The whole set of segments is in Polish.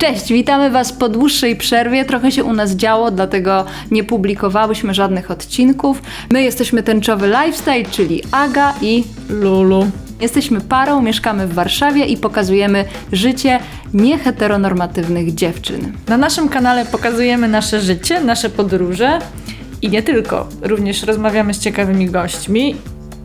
Cześć, witamy Was po dłuższej przerwie. Trochę się u nas działo, dlatego nie publikowałyśmy żadnych odcinków. My jesteśmy tęczowy lifestyle, czyli Aga i Lulu. jesteśmy parą, mieszkamy w Warszawie i pokazujemy życie nieheteronormatywnych dziewczyn. Na naszym kanale pokazujemy nasze życie, nasze podróże i nie tylko. Również rozmawiamy z ciekawymi gośćmi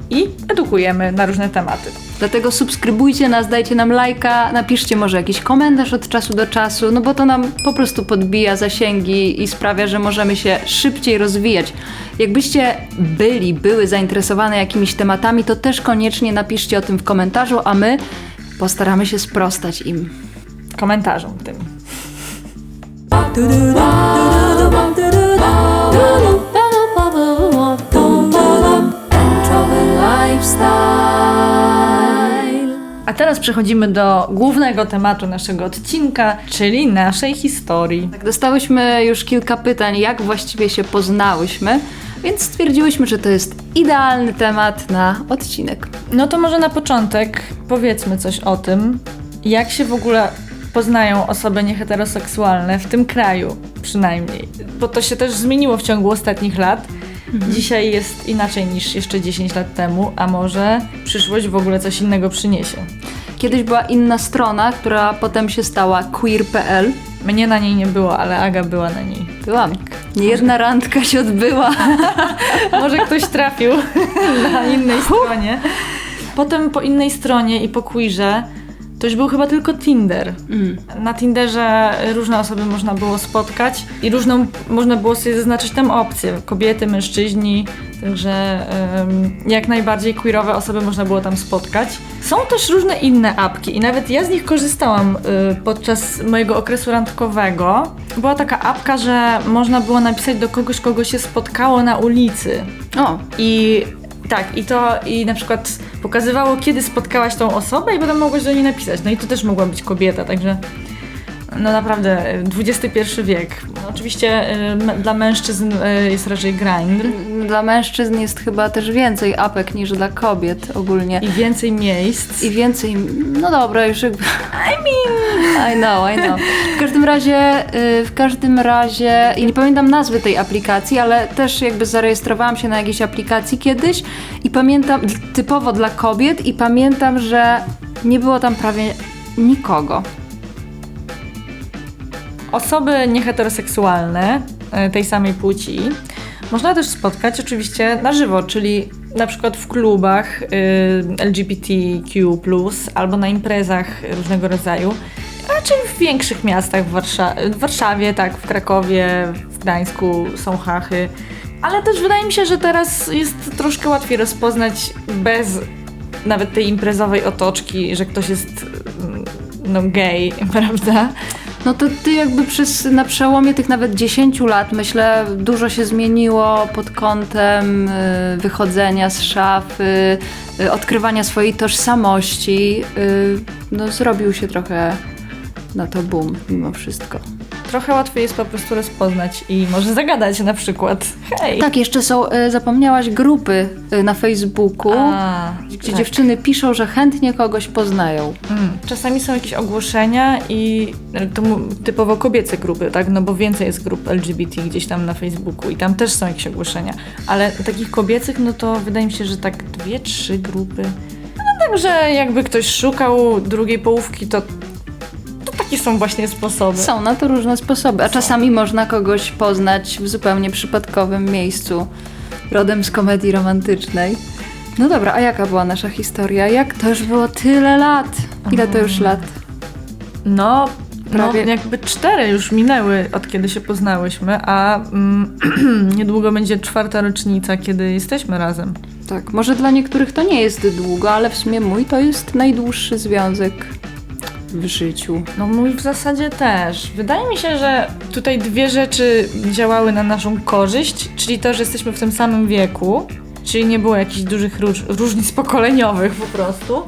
i edukujemy na różne tematy. Dlatego subskrybujcie nas, dajcie nam lajka, napiszcie może jakiś komentarz od czasu do czasu, no bo to nam po prostu podbija zasięgi i sprawia, że możemy się szybciej rozwijać. Jakbyście byli, były zainteresowane jakimiś tematami, to też koniecznie napiszcie o tym w komentarzu, a my postaramy się sprostać im. Komentarzom tym. A teraz przechodzimy do głównego tematu naszego odcinka, czyli naszej historii. Tak, dostałyśmy już kilka pytań, jak właściwie się poznałyśmy, więc stwierdziłyśmy, że to jest idealny temat na odcinek. No to może na początek powiedzmy coś o tym, jak się w ogóle poznają osoby nieheteroseksualne w tym kraju przynajmniej. Bo to się też zmieniło w ciągu ostatnich lat. Dzisiaj jest inaczej niż jeszcze 10 lat temu, a może przyszłość w ogóle coś innego przyniesie. Kiedyś była inna strona, która potem się stała queer.pl. Mnie na niej nie było, ale Aga była na niej. Byłam. Jedna randka się odbyła. Może ktoś trafił na innej stronie. Potem po innej stronie i po queerze to już był chyba tylko Tinder. Mm. Na Tinderze różne osoby można było spotkać i różną można było sobie zaznaczyć tam opcje. Kobiety, mężczyźni, także em, jak najbardziej queerowe osoby można było tam spotkać. Są też różne inne apki i nawet ja z nich korzystałam y, podczas mojego okresu randkowego. Była taka apka, że można było napisać do kogoś, kogo się spotkało na ulicy. O, I tak, i to i na przykład pokazywało, kiedy spotkałaś tą osobę i potem mogłaś do niej napisać. No i to też mogła być kobieta, także no naprawdę XXI wiek. No, oczywiście y, dla mężczyzn y, jest raczej grind dla mężczyzn jest chyba też więcej apek niż dla kobiet ogólnie. i więcej miejsc. I więcej, no dobra, już jakby... I mean... I know, I know. W każdym razie, y, w każdym razie, ja nie pamiętam nazwy tej aplikacji, ale też jakby zarejestrowałam się na jakiejś aplikacji kiedyś i pamiętam, typowo dla kobiet i pamiętam, że nie było tam prawie nikogo. Osoby nieheteroseksualne y, tej samej płci można też spotkać oczywiście na żywo, czyli na przykład w klubach y, LGBTQ+, albo na imprezach różnego rodzaju. Raczej w większych miastach, w, Warsza- w Warszawie, tak, w Krakowie, w Gdańsku są hachy. Ale też wydaje mi się, że teraz jest troszkę łatwiej rozpoznać bez nawet tej imprezowej otoczki, że ktoś jest mm, no gay, prawda? No to ty jakby przez, na przełomie tych nawet 10 lat, myślę, dużo się zmieniło pod kątem y, wychodzenia z szafy, y, odkrywania swojej tożsamości. Y, no zrobił się trochę na to boom mimo wszystko. Trochę łatwiej jest po prostu rozpoznać i może zagadać na przykład. Hej! Tak, jeszcze są, y, zapomniałaś, grupy y, na Facebooku, A, gdzie tak. dziewczyny piszą, że chętnie kogoś poznają. Mm. Czasami są jakieś ogłoszenia i to mu- typowo kobiece grupy, tak? No bo więcej jest grup LGBT gdzieś tam na Facebooku i tam też są jakieś ogłoszenia. Ale takich kobiecych, no to wydaje mi się, że tak dwie, trzy grupy. No także jakby ktoś szukał drugiej połówki, to, to takie są właśnie sposoby. Są na to różne sposoby, a czasami można kogoś poznać w zupełnie przypadkowym miejscu, rodem z komedii romantycznej. No dobra, a jaka była nasza historia? Jak to już było tyle lat? Ile to już lat? No, Prawie- no jakby cztery już minęły od kiedy się poznałyśmy, a mm, niedługo będzie czwarta rocznica, kiedy jesteśmy razem. Tak, może dla niektórych to nie jest długo, ale w sumie mój to jest najdłuższy związek w życiu. No mój w zasadzie też. Wydaje mi się, że tutaj dwie rzeczy działały na naszą korzyść, czyli to, że jesteśmy w tym samym wieku, czyli nie było jakichś dużych róż, różnic pokoleniowych po prostu.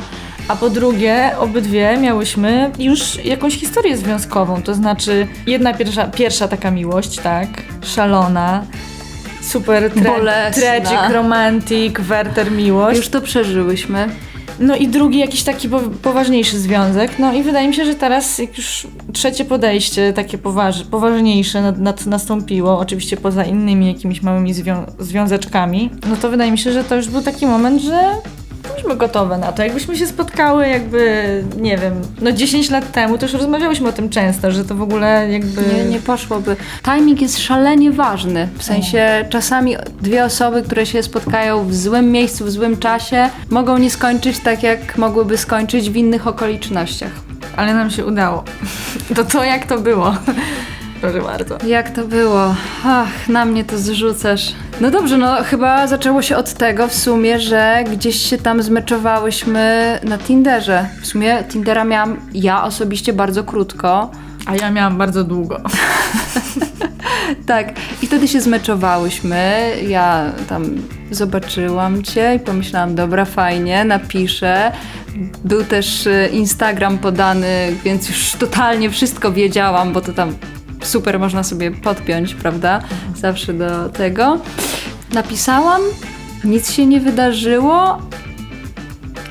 A po drugie, obydwie miałyśmy już jakąś historię związkową, to znaczy jedna pierwsza, pierwsza taka miłość, tak, szalona, super tre- Bolesna. tragic, romantic, Werter miłość. Już to przeżyłyśmy. No i drugi jakiś taki po, poważniejszy związek. No i wydaje mi się, że teraz jak już trzecie podejście, takie poważ, poważniejsze nad, nad, nastąpiło, oczywiście poza innymi jakimiś małymi zwią związeczkami, no to wydaje mi się, że to już był taki moment, że byliśmy gotowe na to. Jakbyśmy się spotkały jakby, nie wiem, no 10 lat temu, to już rozmawiałyśmy o tym często, że to w ogóle jakby... Nie, nie poszłoby. Timing jest szalenie ważny. W sensie czasami dwie osoby, które się spotkają w złym miejscu, w złym czasie, mogą nie skończyć tak, jak mogłyby skończyć w innych okolicznościach. Ale nam się udało. To to jak to było? Proszę bardzo. Jak to było? Ach, na mnie to zrzucasz. No dobrze, no chyba zaczęło się od tego w sumie, że gdzieś się tam zmeczowaliśmy na Tinderze. W sumie Tindera miałam ja osobiście bardzo krótko. A ja miałam bardzo długo. Tak, i wtedy się zmeczowałyśmy. Ja tam zobaczyłam cię i pomyślałam, dobra, fajnie, napiszę. Był też e, Instagram podany, więc już totalnie wszystko wiedziałam, bo to tam super można sobie podpiąć, prawda? Zawsze do tego. Napisałam, nic się nie wydarzyło,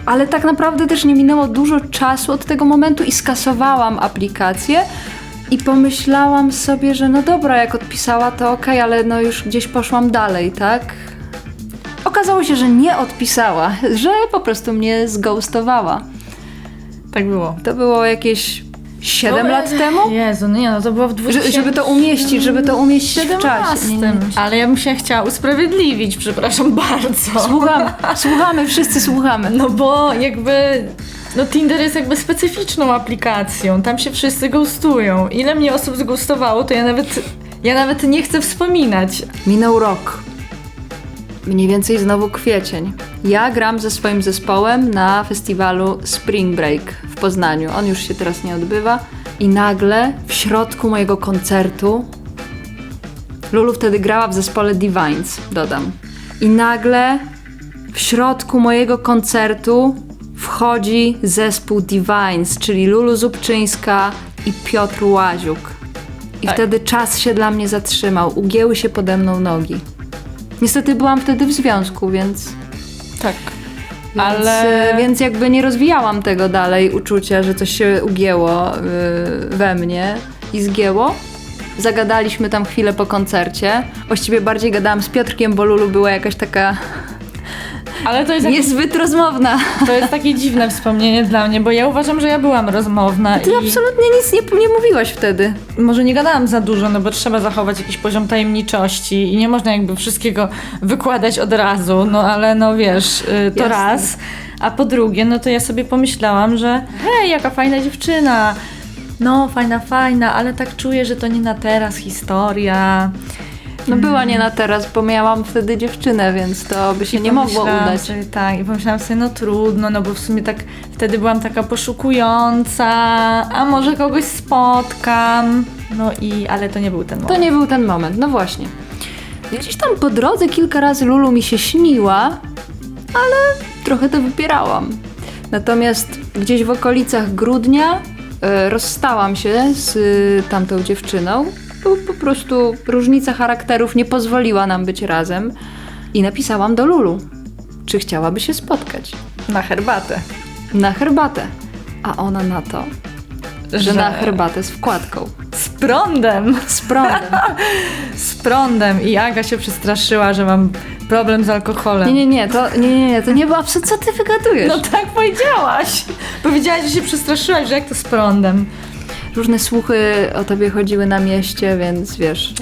ale tak naprawdę też nie minęło dużo czasu od tego momentu i skasowałam aplikację. I pomyślałam sobie, że no dobra, jak odpisała, to okej, ale no już gdzieś poszłam dalej, tak? Okazało się, że nie odpisała, że po prostu mnie zghostowała. Tak było. To było jakieś 7 No, lat temu? Jezu, no nie no, to było w 2000... Że, żeby to umieścić, żeby to umieścić w czasie. Nie, nie, nie. Ale ja bym się chciała usprawiedliwić, przepraszam bardzo. Słuchamy, słuchamy, wszyscy słuchamy. No bo jakby... No Tinder jest jakby specyficzną aplikacją, tam się wszyscy ghostują. Ile mnie osób zghostowało, to ja nawet... Ja nawet nie chcę wspominać. Minął rok. Mniej więcej znowu kwiecień. Ja gram ze swoim zespołem na festiwalu Spring Break w Poznaniu. On już się teraz nie odbywa. I nagle w środku mojego koncertu Lulu wtedy grała w zespole Divines, dodam. I nagle w środku mojego koncertu wchodzi zespół Divines, czyli Lulu Zubczyńska i Piotr Łaziuk. I Tak. wtedy czas się dla mnie zatrzymał, ugięły się pode mną nogi. Niestety byłam wtedy w związku, więc, Tak. więc, Ale... e, więc jakby nie rozwijałam tego dalej uczucia, że coś się ugięło y, we mnie i zgięło. Zagadaliśmy tam chwilę po koncercie. Właściwie bardziej gadałam z Piotrkiem, bo Lulu była jakaś taka Ale to jest niezbyt rozmowna. To jest takie dziwne wspomnienie dla mnie, bo ja uważam, że ja byłam rozmowna Ty i absolutnie nic nie, nie mówiłaś wtedy. może nie gadałam za dużo, no bo trzeba zachować jakiś poziom tajemniczości i nie można jakby wszystkiego wykładać od razu, no ale no wiesz, y, to Jasne. raz. A po drugie, no to ja sobie pomyślałam, że hej, jaka fajna dziewczyna. No, fajna, fajna, ale tak czuję, że to nie na teraz historia. No była nie na teraz, bo miałam wtedy dziewczynę, więc to by się I nie mogło udać. Sobie, tak, i pomyślałam sobie, no trudno, no bo w sumie tak wtedy byłam taka poszukująca, a może kogoś spotkam. No i, ale to nie był ten To moment. nie był ten moment, no właśnie. Gdzieś tam po drodze kilka razy Lulu mi się śniła, ale trochę to wypierałam. Natomiast gdzieś w okolicach grudnia e, rozstałam się z y, tamtą dziewczyną. Bo po prostu różnica charakterów nie pozwoliła nam być razem. I napisałam do Lulu, czy chciałaby się spotkać Na herbatę. na herbatę. A ona na to, że, na herbatę z wkładką. Z prądem. Z prądem. Z prądem. I Aga się przestraszyła, że mam problem z alkoholem. Nie, nie, nie, to nie, nie, nie, to nie było absolutnie, co ty wygadujesz? No tak powiedziałaś. Powiedziałaś, że się przestraszyłaś, że jak to z prądem. Różne słuchy o tobie chodziły na mieście, więc wiesz,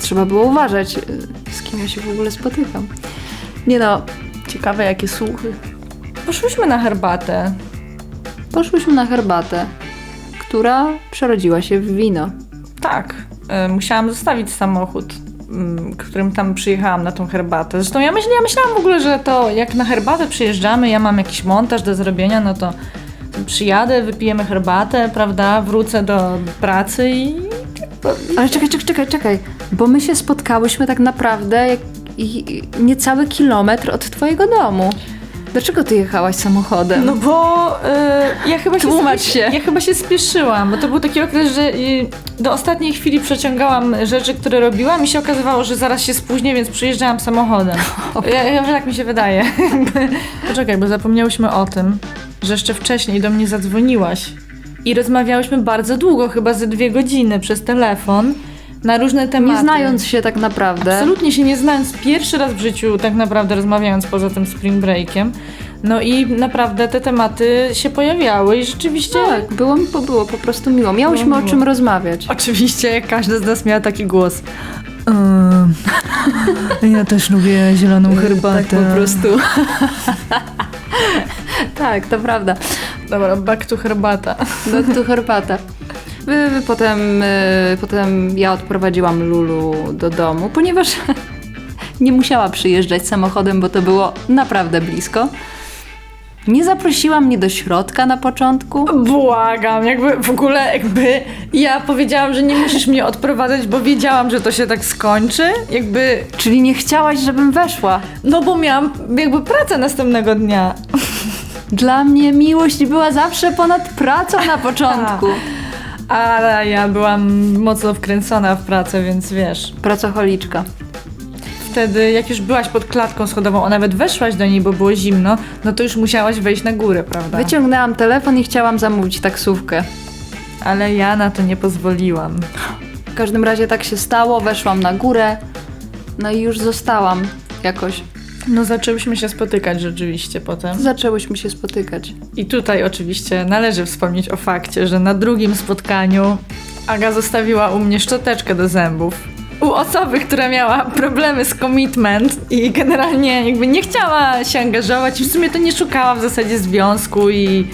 trzeba było uważać, y, z kim ja się w ogóle spotykam. Nie no, Ciekawe, jakie słuchy. Poszłyśmy na herbatę. poszłyśmy na herbatę, która przerodziła się w wino. Tak. E, musiałam zostawić samochód, mm, którym tam przyjechałam na tą herbatę. Zresztą ja, myśl, ja myślałam w ogóle, że to jak na herbatę przyjeżdżamy, ja mam jakiś montaż do zrobienia, no to przyjadę, wypijemy herbatę, prawda, wrócę do pracy i... Ale czekaj, czekaj, czekaj, czekaj, bo my się spotkałyśmy tak naprawdę jak, niecały kilometr od twojego domu. Dlaczego ty jechałaś samochodem? No bo e, ja chyba się... Tłumacz się. Ja chyba się spieszyłam, bo to był taki okres, że y, do ostatniej chwili przeciągałam rzeczy, które robiłam i się okazywało, że zaraz się spóźnię, więc przyjeżdżałam samochodem. Ja, ja, tak mi się wydaje. Poczekaj, bo zapomniałyśmy o tym, że jeszcze wcześniej do mnie zadzwoniłaś i rozmawiałyśmy bardzo długo, chyba ze dwie godziny przez telefon na różne tematy. Nie znając się tak naprawdę. Absolutnie się nie znając, pierwszy raz w życiu tak naprawdę rozmawiając poza tym spring breakiem. No i naprawdę te tematy się pojawiały i rzeczywiście... Tak, było mi po, było po prostu miło. Miałyśmy Było o czym rozmawiać. Oczywiście każda z nas miała taki głos. ja też lubię zieloną herbatę. Tak po prostu. tak, to prawda. Dobra, back to herbata. No tu herbata. Wy, wy potem, y, potem ja odprowadziłam Lulu do domu, ponieważ nie musiała przyjeżdżać samochodem, bo to było naprawdę blisko. Nie zaprosiła mnie do środka na początku. Błagam, jakby w ogóle jakby ja powiedziałam, że nie musisz mnie odprowadzać, bo wiedziałam, że to się tak skończy. Jakby, Czyli nie chciałaś, żebym weszła. no bo miałam jakby pracę następnego dnia. Dla mnie miłość była zawsze ponad pracą na początku. Ale ja byłam mocno wkręcona w pracę, więc wiesz. Pracocholiczka. Wtedy, jak już byłaś pod klatką schodową, a nawet weszłaś do niej, bo było zimno, no to już musiałaś wejść na górę, prawda? Wyciągnęłam telefon i chciałam zamówić taksówkę. Ale ja na to nie pozwoliłam. W każdym razie tak się stało, weszłam na górę, no i już zostałam jakoś. No zaczęłyśmy się spotykać rzeczywiście potem. Zaczęłyśmy się spotykać. I tutaj oczywiście należy wspomnieć o fakcie, że na drugim spotkaniu Aga zostawiła u mnie szczoteczkę do zębów. U osoby, która miała problemy z commitment i generalnie jakby nie chciała się angażować i w sumie to nie szukała w zasadzie związku i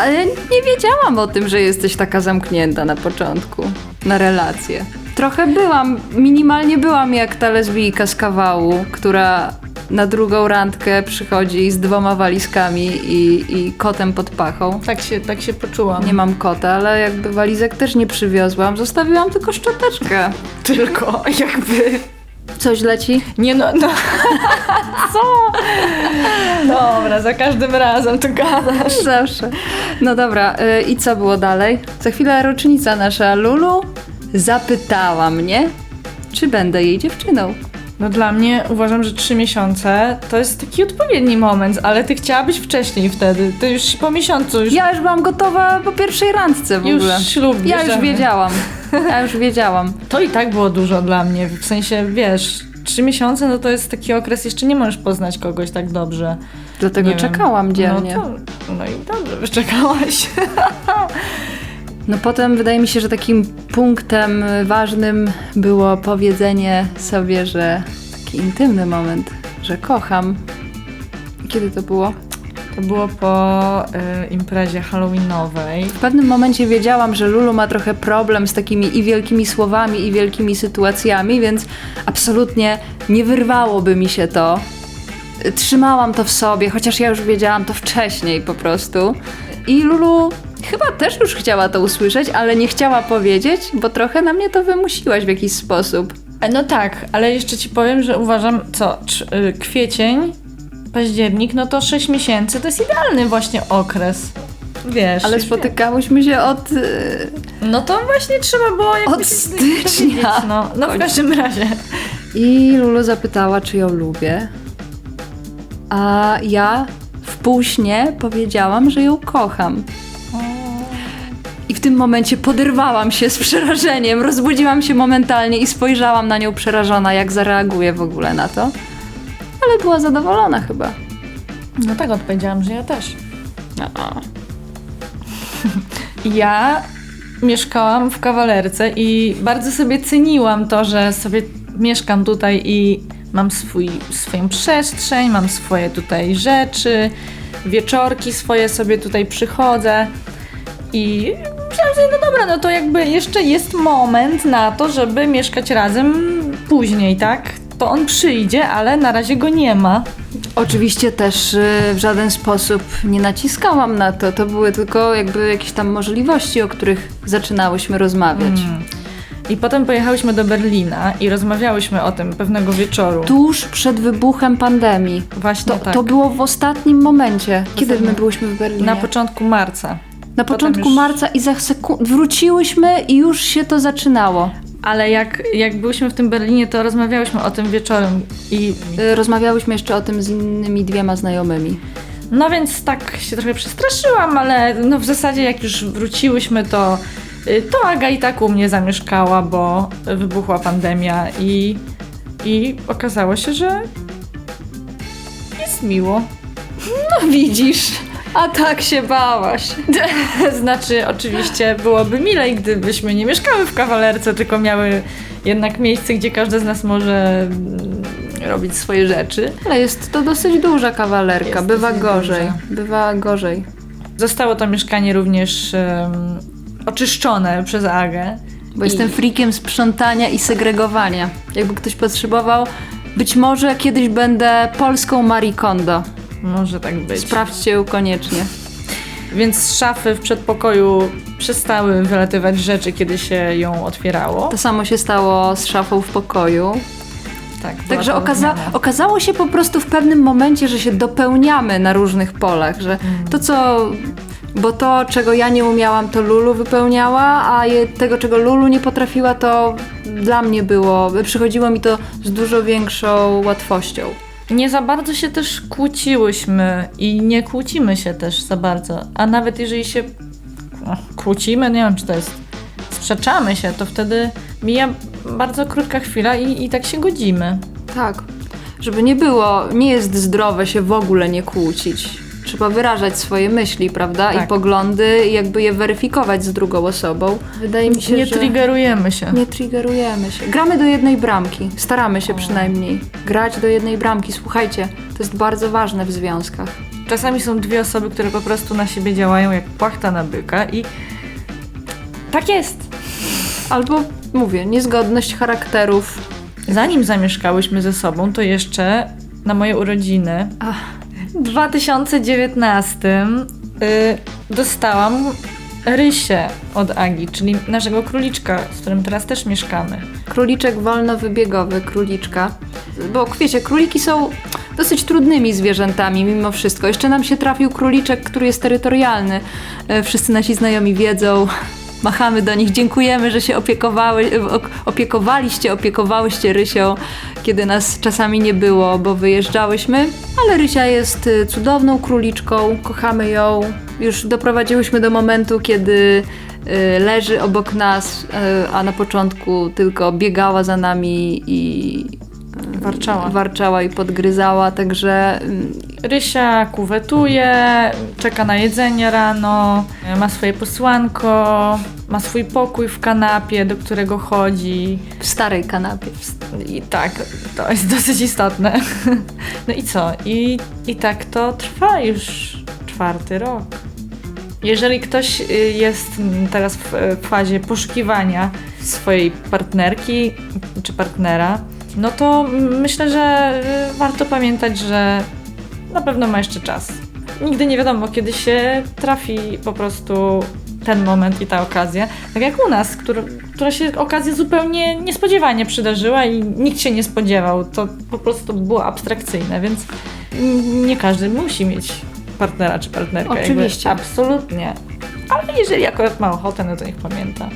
Ale nie wiedziałam o tym, że jesteś taka zamknięta na początku, na relacje. Trochę byłam, minimalnie byłam jak ta lesbijka z kawału, która na drugą randkę przychodzi z dwoma walizkami i, i kotem pod pachą. tak się, tak się poczułam. Nie mam kota, ale jakby walizek też nie przywiozłam, zostawiłam tylko szczoteczkę. tylko jakby... Coś leci? Nie no, no. Co? Dobra, za każdym razem to gadasz. Zawsze. No dobra, y, i co było dalej? Za chwilę rocznica nasza Lulu zapytała mnie, czy będę jej dziewczyną. No dla mnie uważam, że trzy miesiące to jest taki odpowiedni moment, ale ty chciałabyś wcześniej wtedy. Ty już po miesiącu już, Ja już byłam gotowa po pierwszej randce w już ogóle. ślub Ja już bierzemy. wiedziałam. Ja już wiedziałam. To i tak było dużo dla mnie. W sensie, wiesz, trzy miesiące no to jest taki okres, jeszcze nie możesz poznać kogoś tak dobrze. Dlatego Nie wiem. czekałam dzielnie. No, to, no i dobrze, wyczekałaś. No potem wydaje mi się, że takim punktem ważnym było powiedzenie sobie, że taki intymny moment, że kocham. Kiedy to było? To było po y, imprezie halloweenowej. W pewnym momencie wiedziałam, że Lulu ma trochę problem z takimi i wielkimi słowami, i wielkimi sytuacjami, więc absolutnie nie wyrwałoby mi się to. Trzymałam to w sobie, chociaż ja już wiedziałam to wcześniej po prostu. I Lulu chyba też już chciała to usłyszeć, ale nie chciała powiedzieć, bo trochę na mnie to wymusiłaś w jakiś sposób. E, No tak, ale jeszcze ci powiem, że uważam, co, y, kwiecień, październik, no to 6 miesięcy to jest idealny właśnie okres. Wiesz. Ale spotykałyśmy się od. wie- No to właśnie trzeba było jakby Od stycznia. No, no w każdym razie. I Lulu zapytała, czy ją lubię. A ja w półśnie powiedziałam, że ją kocham. I w tym momencie poderwałam się z przerażeniem, rozbudziłam się momentalnie i spojrzałam na nią przerażona, jak zareaguje w ogóle na to. Ale była zadowolona chyba. No tak odpowiedziałam, że ja też. Ja mieszkałam w kawalerce i bardzo sobie ceniłam to, że sobie mieszkam tutaj i mam swój, swoją przestrzeń, mam swoje tutaj rzeczy, wieczorki swoje sobie tutaj przychodzę i myślałam sobie, no dobra, no to jakby jeszcze jest moment na to, żeby mieszkać razem później, tak? To on przyjdzie, ale na razie go nie ma. Oczywiście też y, w żaden sposób nie naciskałam na to. To były tylko jakby jakieś tam możliwości, o których zaczynałyśmy rozmawiać. I potem pojechałyśmy do Berlina i rozmawiałyśmy o tym pewnego wieczoru. Tuż przed wybuchem pandemii. Właśnie To, tak. to było w ostatnim momencie. Kiedy my byłyśmy w Berlinie? Na początku marca. Na początku już- marca i za sekund wróciłyśmy i już się to zaczynało. Ale jak, jak byliśmy w tym Berlinie, to rozmawiałyśmy o tym wieczorem i Y, Rozmawiałyśmy jeszcze o tym z innymi dwiema znajomymi. no więc tak się trochę przestraszyłam, ale no w zasadzie jak już wróciłyśmy, to, y, to Aga i tak u mnie zamieszkała, bo wybuchła pandemia i, i okazało się, że jest miło. No widzisz, a tak się bałaś. Znaczy, oczywiście byłoby milej, gdybyśmy nie mieszkały w kawalerce, tylko miały jednak miejsce, gdzie każdy z nas może mm, robić swoje rzeczy. Ale jest to dosyć duża kawalerka, Jest bywa dosyć gorzej, bywa gorzej. Zostało to mieszkanie również em, oczyszczone przez Agę. Bo I- jestem frikiem sprzątania i segregowania. Jakby ktoś potrzebował, być może kiedyś będę polską Marie Kondo. Może tak być. Sprawdźcie ją koniecznie. Więc z szafy w przedpokoju przestały wylatywać rzeczy, kiedy się ją otwierało. To samo się stało z szafą w pokoju. Tak, Także okaza- okazało się po prostu w pewnym momencie, że się dopełniamy na różnych polach, że to co. Bo to, czego ja nie umiałam, to Lulu wypełniała, a je, tego, czego Lulu nie potrafiła, to dla mnie było. Przychodziło mi to z dużo większą łatwością. Nie za bardzo się też kłóciłyśmy i nie kłócimy się też za bardzo. A nawet jeżeli się no, kłócimy, nie wiem czy to jest, sprzeczamy się, to wtedy mija bardzo krótka chwila i, i tak się godzimy. Tak. Żeby nie było, nie jest zdrowe się w ogóle nie kłócić. Trzeba wyrażać swoje myśli, prawda? I Tak. poglądy, i jakby je weryfikować z drugą osobą. Wydaje mi się, nie że... triggerujemy się. Nie triggerujemy się. Gramy do jednej bramki. Staramy się przynajmniej grać do jednej bramki. Słuchajcie, to jest bardzo ważne w związkach. Czasami są dwie osoby, które po prostu na siebie działają jak płachta na byka i tak jest. Albo, mówię, niezgodność charakterów. Zanim zamieszkałyśmy ze sobą, to jeszcze na moje urodziny Ach, w 2019 y, dostałam Rysię od Agi, czyli naszego króliczka, z którym teraz też mieszkamy. króliczek wolnowybiegowy, króliczka. Bo wiecie, króliki są dosyć trudnymi zwierzętami mimo wszystko. Jeszcze nam się trafił króliczek, który jest terytorialny. E, Wszyscy nasi znajomi wiedzą. Machamy do nich, dziękujemy, że się opiekowały, op- opiekowaliście, opiekowałyście Rysią, kiedy nas czasami nie było, bo wyjeżdżałyśmy. Ale Rysia jest y, cudowną króliczką, kochamy ją. Już doprowadziłyśmy do momentu, kiedy y, leży obok nas, y, a na początku tylko biegała za nami i Warczała. warczała i podgryzała, także y, Rysia kuwetuje, czeka na jedzenie rano, ma swoje posłanko, ma swój pokój w kanapie, do którego chodzi. w starej kanapie. I tak, to jest dosyć istotne. No i co? I, I tak to trwa już czwarty rok. Jeżeli ktoś y, jest mm, teraz w fazie poszukiwania swojej partnerki czy partnera, no to myślę, że y, warto pamiętać, że na pewno ma jeszcze czas. Nigdy nie wiadomo, kiedy się trafi po prostu ten moment i ta okazja. Tak jak u nas, który, która się okazja zupełnie niespodziewanie przydarzyła i nikt się nie spodziewał. To po prostu było abstrakcyjne, więc nie każdy musi mieć partnera czy partnerkę. jakby Oczywiście. absolutnie. Ale jeżeli akurat ma ochotę, no to niech pamięta,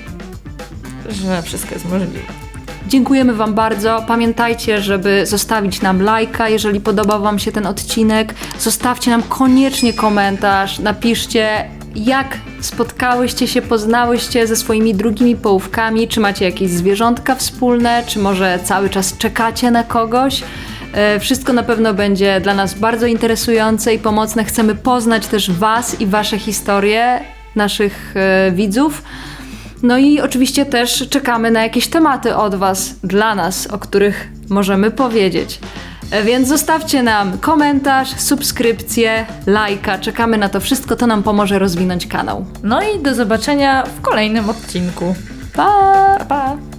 że wszystko jest możliwe. Dziękujemy Wam bardzo. Pamiętajcie, żeby zostawić nam lajka, jeżeli podobał Wam się ten odcinek. Zostawcie nam koniecznie komentarz, napiszcie, jak spotkałyście się, poznałyście ze swoimi drugimi połówkami, czy macie jakieś zwierzątka wspólne, czy może cały czas czekacie na kogoś. E, Wszystko na pewno będzie dla nas bardzo interesujące i pomocne. Chcemy poznać też Was i Wasze historie, naszych e, widzów. No i oczywiście też czekamy na jakieś tematy od Was, dla nas, o których możemy powiedzieć. E, Więc zostawcie nam komentarz, subskrypcję, lajka. Czekamy na to wszystko, to nam pomoże rozwinąć kanał. No i do zobaczenia w kolejnym odcinku. Pa! Pa! pa.